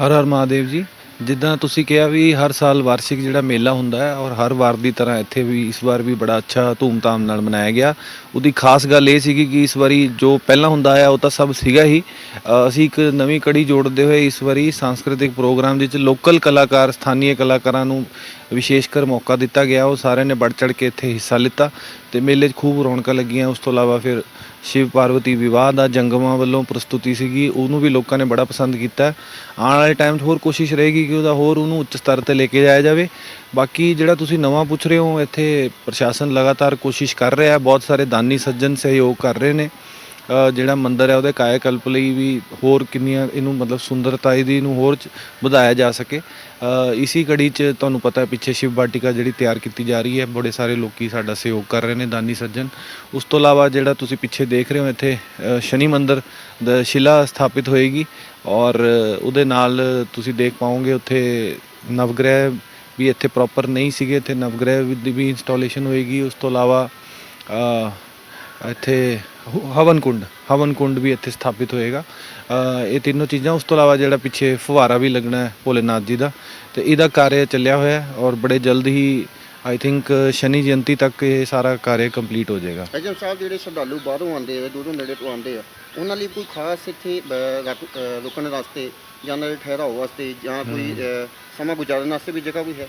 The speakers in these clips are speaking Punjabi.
ਹਰ ਹਰ ਮਹਾਦੇਵ ਜੀ ਜਿੱਦਾਂ ਤੁਸੀਂ ਕਿਹਾ ਵੀ ਹਰ ਸਾਲ ਵਾਰਸ਼ਿਕ ਜਿਹੜਾ ਮੇਲਾ ਹੁੰਦਾ ਹੈ ਔਰ ਹਰ ਵਾਰ ਦੀ ਤਰ੍ਹਾਂ ਇੱਥੇ ਵੀ ਇਸ ਵਾਰ ਵੀ ਬੜਾ ਅੱਛਾ ਧੂਮਧਾਮ ਨਾਲ ਮਨਾਇਆ ਗਿਆ। ਉਹਦੀ ਖਾਸ ਗੱਲ ਇਹ ਸੀਗੀ ਕਿ ਇਸ ਵਾਰੀ ਜੋ ਪਹਿਲਾਂ ਹੁੰਦਾ ਆਇਆ ਉਹ ਤਾਂ ਸਭ ਸੀਗਾ ਹੀ। ਅ, ਅਸੀਂ ਇੱਕ ਨਵੀਂ ਕੜੀ ਜੋੜਦੇ ਹੋਏ ਇਸ ਵਾਰੀ ਸਾਂਸਕ੍ਰਿਤਿਕ ਪ੍ਰੋਗਰਾਮ ਦੇ ਵਿੱਚ ਲੋਕਲ ਕਲਾਕਾਰ ਸਥਾਨੀय ਕਲਾਕਾਰਾਂ ਨੂੰ ਵਿਸ਼ੇਸ਼ ਕਰ ਮੌਕਾ ਦਿੱਤਾ ਗਿਆ, ਉਹ ਸਾਰਿਆਂ ਨੇ ਵੱਧ ਚੜ ਕੇ ਇੱਥੇ ਹਿੱਸਾ ਲਿੱਤਾ ਤੇ ਮੇਲੇ 'ਚ ਖੂਬ ਰੌਣਕਾਂ ਲੱਗੀਆਂ। ਉਸ ਤੋਂ ਇਲਾਵਾ ਫਿਰ ਸ਼ਿਵ ਪਾਰਵਤੀ ਵਿਵਾਹ ਦਾ ਜੰਗਮਾਂ ਵੱਲੋਂ ਪ੍ਰਸਤੁਤੀ ਸੀਗੀ, ਉਹਨੂੰ ਵੀ ਲੋਕਾਂ ਨੇ ਬੜਾ ਪਸੰਦ ਕੀਤਾ। ਆਉਣ ਵਾਲੇ ਟਾਈਮ 'ਚ ਹੋਰ ਕੋਸ਼ਿਸ਼ ਰਹੇਗੀ ਕਿ ਉਹਦਾ ਹੋਰ ਉਹਨੂੰ ਉੱਚ ਸਤਰ ਤੇ ਲੈ ਕੇ ਜਾਇਆ ਜਾਵੇ। ਬਾਕੀ ਜਿਹੜਾ ਤੁਸੀਂ ਨਵਾਂ ਪੁੱਛ ਰਹੇ ਹੋ, ਇੱਥੇ ਪ੍ਰਸ਼ਾਸਨ ਲਗਾਤਾਰ ਕੋਸ਼ਿਸ਼ ਕਰ ਰਿਹਾ ਹੈ ਬਹੁਤ ਸਾਰੇ ਦਾਨੀ ਸੱਜਣ ਸਹਿਯੋਗ ਕਰ ਰਹੇ ਨੇ। ਜਿਹੜਾ ਮੰਦਿਰ ਹੈ ਉਹਦੇ ਕਾਇਆ ਕਲਪ ਲਈ ਵੀ ਹੋਰ ਕਿੰਨੀਆਂ ਇਹਨੂੰ ਮਤਲਬ ਸੁੰਦਰਤਾ ਇਹਦੀ ਨੂੰ ਹੋਰ ਚ- ਵਧਾਇਆ ਜਾ ਸਕੇ। ਅ, ਇਸੀ ਕੜੀ 'ਚ ਤੁਹਾਨੂੰ ਪਤਾ ਹੈ ਪਿੱਛੇ ਸ਼ਿਵ ਬਾਟਿਕਾ ਜਿਹੜੀ ਤਿਆਰ ਕੀਤੀ ਜਾ ਰਹੀ ਹੈ ਬੜੇ ਸਾਰੇ ਲੋਕੀ ਸਾਡਾ ਸਹਿਯੋਗ ਕਰ ਰਹੇ ਨੇ ਦਾਨੀ ਸੱਜਣ। ਉਸ ਤੋਂ ਇਲਾਵਾ ਜਿਹੜਾ ਤੁਸੀਂ ਪਿੱਛੇ ਦੇਖ ਰਹੇ ਹੋ ਇੱਥੇ ਸ਼ਨੀ ਮੰਦਿਰ ਦਾ ਸ਼ਿਲਾ ਸਥਾਪਿਤ ਹੋਏਗੀ ਔਰ ਉਹਦੇ ਨਾਲ ਤੁਸੀਂ ਦੇਖ ਪਾਓਗੇ ਉੱਥੇ ਨਵਗ੍ਰਹਿ ਵੀ ਇੱਥੇ ਪ੍ਰੋਪਰ ਨਹੀਂ ਸੀਗੇ ਇੱਥੇ ਨਵਗ੍ਰਹਿ ਦੀ ਵੀ ਇੰਸਟਾਲੇਸ਼ਨ ਹੋਏਗੀ। ਉਸ ਤੋਂ ਇਲਾਵਾ ਇੱਥੇ ਹਵਨ ਕੁੰਡ ਹਵਨ ਕੁੰਡ ਵੀ ਇੱਥੇ ਸਥਾਪਿਤ ਹੋਏਗਾ। ਇਹ ਤਿੰਨੋਂ ਚੀਜ਼ਾਂ ਉਸ ਤੋਂ ਇਲਾਵਾ ਜਿਹੜਾ ਪਿੱਛੇ ਫੁਹਾਰਾ ਵੀ ਲੱਗਣਾ ਹੈ ਭੋਲੇਨਾਥ ਜੀ ਦਾ ਤੇ ਇਹਦਾ ਕਾਰਜ ਚੱਲਿਆ ਹੋਇਆ ਹੈ ਔਰ ਬੜੇ ਜਲਦ ਹੀ ਆਈ ਥਿੰਕ ਸ਼ਨੀ ਜਯੰਤੀ ਤੱਕ ਇਹ ਸਾਰਾ ਕਾਰਜ ਕੰਪਲੀਟ ਹੋ ਜਾਏਗਾ। ਐਜਨ ਸਾਹਿਬ ਜਿਹੜੇ ਸ਼ਰਧਾਲੂ ਬਾਹਰੋਂ ਆਉਂਦੇ ਆ ਦੂਰੋਂ ਨੇੜੇ ਤੋਂ ਆਉਂਦੇ ਆ ਉਹਨਾਂ ਲਈ ਕੋਈ ਖਾਸ ਇੱਥੇ ਰੁਕਣ ਵਾਸਤੇ ਜਾਂ ਠਹਿਰਾਓ ਵਾਸਤੇ ਜਾਂ ਕੋਈ ਸਮਾਂ ਗੁਜ਼ਾਰਨ ਵਾਸਤੇ ਵੀ ਜਗ੍ਹਾ ਕੋਈ ਹਾਂ?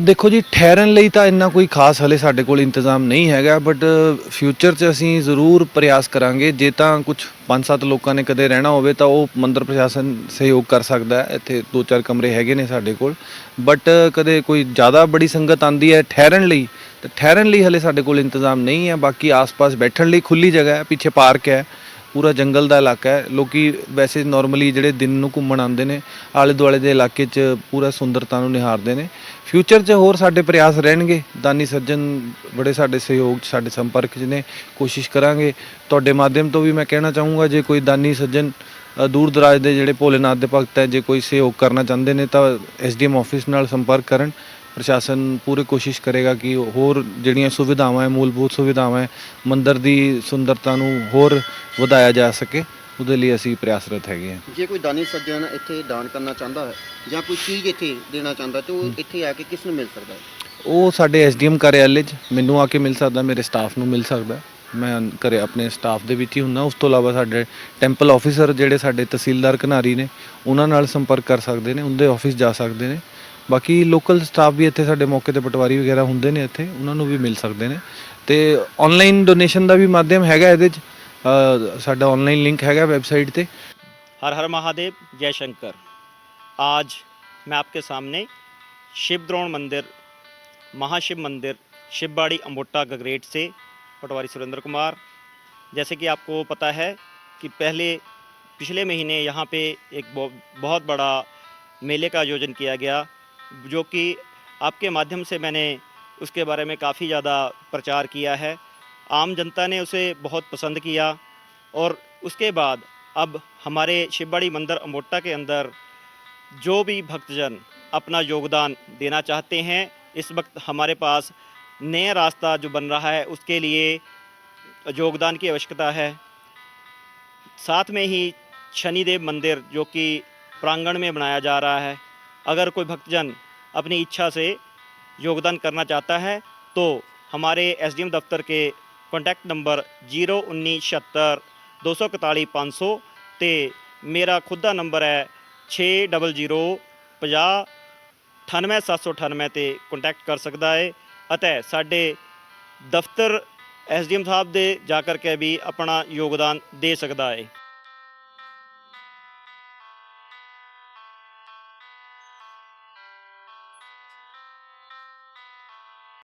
ਦੇਖੋ ਜੀ, ਠਹਿਰਨ ਲਈ ਤਾਂ ਇੰਨਾ ਕੋਈ ਖਾਸ ਹਲੇ ਸਾਡੇ ਕੋਲ ਇੰਤਜ਼ਾਮ ਨਹੀਂ ਹੈਗਾ ਬਟ ਫਿਊਚਰ 'ਚ ਅਸੀਂ ਜ਼ਰੂਰ ਪ੍ਰਯਾਸ ਕਰਾਂਗੇ। ਜੇ ਤਾਂ ਕੁਝ 5-7 ਲੋਕਾਂ ਨੇ ਕਦੇ ਰਹਿਣਾ ਹੋਵੇ, ਤਾਂ ਉਹ ਮੰਦਰ ਪ੍ਰਸ਼ਾਸਨ ਸਹਿਯੋਗ ਕਰ ਸਕਦਾ ਹੈ। ਇੱਥੇ 2-4 ਕਮਰੇ ਹੈਗੇ ਨੇ ਸਾਡੇ ਕੋਲ। ਬਟ ਕਦੇ ਕੋਈ ਜ਼ਿਆਦਾ ਬੜੀ ਸੰਗਤ ਆਂਦੀ ਹੈ ਠਹਿਰਨ ਲਈ, ਤਾਂ ਠਹਿਰਨ ਲਈ ਹਲੇ ਸਾਡੇ ਕੋਲ ਇੰਤਜ਼ਾਮ ਨਹੀਂ ਹੈ। ਬਾਕੀ ਆਸ-ਪਾਸ ਬੈਠਣ ਲਈ ਖੁੱਲੀ ਜਗ੍ਹਾ ਹੈ, ਪਿੱਛੇ ਪਾਰਕ ਹੈ। ਪੂਰਾ ਜੰਗਲ ਦਾ ਇਲਾਕਾ ਹੈ। ਲੋਕੀ ਵੈਸੇ ਨਾਰਮਲੀ ਜਿਹੜੇ ਦਿਨ ਨੂੰ ਘੁੰਮਣ ਆਉਂਦੇ ਨੇ, ਆਲੇ ਦੁਆਲੇ ਦੇ ਇਲਾਕੇ 'ਚ ਪੂਰਾ ਸੁੰਦਰਤਾ ਨੂੰ ਨਿਹਾਰਦੇ ਨੇ। ਫਿਊਚਰ 'ਚ ਹੋਰ ਸਾਡੇ ਪ੍ਰਯਾਸ ਰਹਿਣਗੇ। ਦਾਨੀ ਸੱਜਣ ਬੜੇ ਸਾਡੇ ਸਹਿਯੋਗ 'ਚ, ਸਾਡੇ ਸੰਪਰਕ 'ਚ ਨੇ। ਕੋਸ਼ਿਸ਼ ਕਰਾਂਗੇ। ਤੁਹਾਡੇ ਮਾਧਿਅਮ ਤੋਂ ਵੀ ਮੈਂ ਕਹਿਣਾ ਚਾਹੂੰਗਾ, ਜੇ ਕੋਈ ਦਾਨੀ ਸੱਜਣ ਦੂਰ ਦਰਾਜ ਦੇ ਜਿਹੜੇ ਭੋਲੇਨਾਥ ਦੇ ਭਗਤ ਹੈ, ਜੇ ਕੋਈ ਸਹਿਯੋਗ ਕਰਨਾ ਚਾਹੁੰਦੇ ਨੇ ਤਾਂ ਐਸਡੀਐਮ ਆਫਿਸ ਨਾਲ ਸੰਪਰਕ ਕਰਨ। ਪ੍ਰਸ਼ਾਸਨ ਪੂਰੀ ਕੋਸ਼ਿਸ਼ ਕਰੇਗਾ ਕਿ ਹੋਰ ਜਿਹੜੀਆਂ ਸੁਵਿਧਾਵਾਂ ਹੈ ਮੂਲਭੂਤ ਸੁਵਿਧਾਵਾਂ ਹੈ ਮੰਦਿਰ ਦੀ ਸੁੰਦਰਤਾ ਨੂੰ ਹੋਰ ਵਧਾਇਆ ਜਾ ਸਕੇ ਉਹਦੇ ਲਈ ਅਸੀਂ ਪ੍ਰਯਾਸਰਤ ਹੈਗੇ ਹਾਂ। ਜੇ ਕੋਈ ਦਾਨੀ ਸੱਜਣ ਇੱਥੇ ਦਾਨ ਕਰਨਾ ਚਾਹੁੰਦਾ ਹੈ ਜਾਂ ਕੋਈ ਚੀਜ਼ ਇੱਥੇ ਦੇਣਾ ਚਾਹੁੰਦਾ ਤੇ ਉਹ ਇੱਥੇ ਆ ਕੇ ਕਿਸ ਨੂੰ ਮਿਲ ਸਕਦਾ ਹੈ? ਉਹ ਸਾਡੇ ਐਸਡੀਐਮ ਕਾਰਿਆਲੇ 'ਚ ਮੈਨੂੰ ਆ ਕੇ ਮਿਲ ਸਕਦਾ ਮੇਰੇ ਸਟਾਫ ਨੂੰ ਮਿਲ ਸਕਦਾ। ਮੈਂ ਘਰੇ ਆਪਣੇ ਸਟਾਫ ਦੇ ਵਿੱਚ ਹੀ ਹੁੰਦਾ ਉਸ ਤੋਂ ਇਲਾਵਾ ਸਾਡੇ ਟੈਂਪਲ ਆਫੀਸਰ ਜਿਹੜੇ ਸਾਡੇ ਤਹਿਸੀਲਦਾਰ ਘਨਾਰੀ ਨੇ ਉਹਨਾਂ ਨਾਲ ਸੰਪਰਕ ਕਰ ਸਕਦੇ ਨੇ ਉਹਦੇ ਆਫਿਸ ਜਾ ਸਕਦੇ ਨੇ। ਬਾਕੀ ਲੋਕਲ ਸਟਾਫ ਵੀ ਇੱਥੇ ਸਾਡੇ ਮੌਕੇ ਤੇ ਪਟਵਾਰੀ ਵਗੈਰਾ ਹੁੰਦੇ ਨੇ ਇੱਥੇ ਉਹਨਾਂ ਨੂੰ ਵੀ ਮਿਲ ਸਕਦੇ ਨੇ ਤੇ ਆਨਲਾਈਨ ਡੋਨੇਸ਼ਨ ਦਾ ਵੀ ਮਾਧਿਅਮ ਹੈਗਾ ਇਹਦੇ 'ਚ ਅ, ਸਾਡਾ ਆਨਲਾਈਨ ਲਿੰਕ ਹੈਗਾ ਵੈਬਸਾਈਟ ਤੇ हर हर महादेव जय शंकर आज मैं आपके सामने शिवद्रोण मंदिर महाशिव मंदिर शिवबाड़ी अम्बोटा गगरेट से पटवारी सुरेंद्र कुमार जैसे कि आपको पता है कि पहले पिछले महीने यहाँ पे एक बहु- बहुत बड़ा मेले का आयोजन किया गया जो कि आपके माध्यम से मैंने उसके बारे में काफ़ी ज़्यादा प्रचार किया है। आम जनता ने उसे बहुत पसंद किया और उसके बाद अब हमारे शिवबाड़ी मंदिर अमोटा के अंदर जो भी भक्तजन अपना योगदान देना चाहते हैं, इस वक्त हमारे पास नया रास्ता जो बन रहा है, उसके लिए योगदान की आवश्यकता है। साथ में ही शनिदेव मंदिर जो कि प्रांगण में बनाया जा रहा है अगर कोई भक्तजन अपनी इच्छा से योगदान करना चाहता है तो हमारे एसडीएम दफ्तर के कॉन्टैक्ट नंबर जीरो उन्नीस छहत्तर ਦੋ ਸੌ ਇਕਤਾਲੀ ਪੰਜ ਸੌ ਅਤੇ ਮੇਰਾ ਖੁਦ ਦਾ ਨੰਬਰ ਹੈ ਛੇ ਡਬਲ ਜ਼ੀਰੋ ਪੰਜਾਹ ਅਠਾਨਵੇਂ ਸੱਤ ਸੌ ਅਠਾਨਵੇਂ 'ਤੇ ਕੰਟੈਕਟ ਕਰ ਸਕਦਾ ਹੈ ਅਤੇ ਸਾਡੇ ਦਫ਼ਤਰ ਐਸਡੀਐਮ ਸਾਹਿਬ ਦੇ ਜਾ ਕਰਕੇ ਵੀ ਆਪਣਾ ਯੋਗਦਾਨ ਦੇ ਸਕਦਾ ਹੈ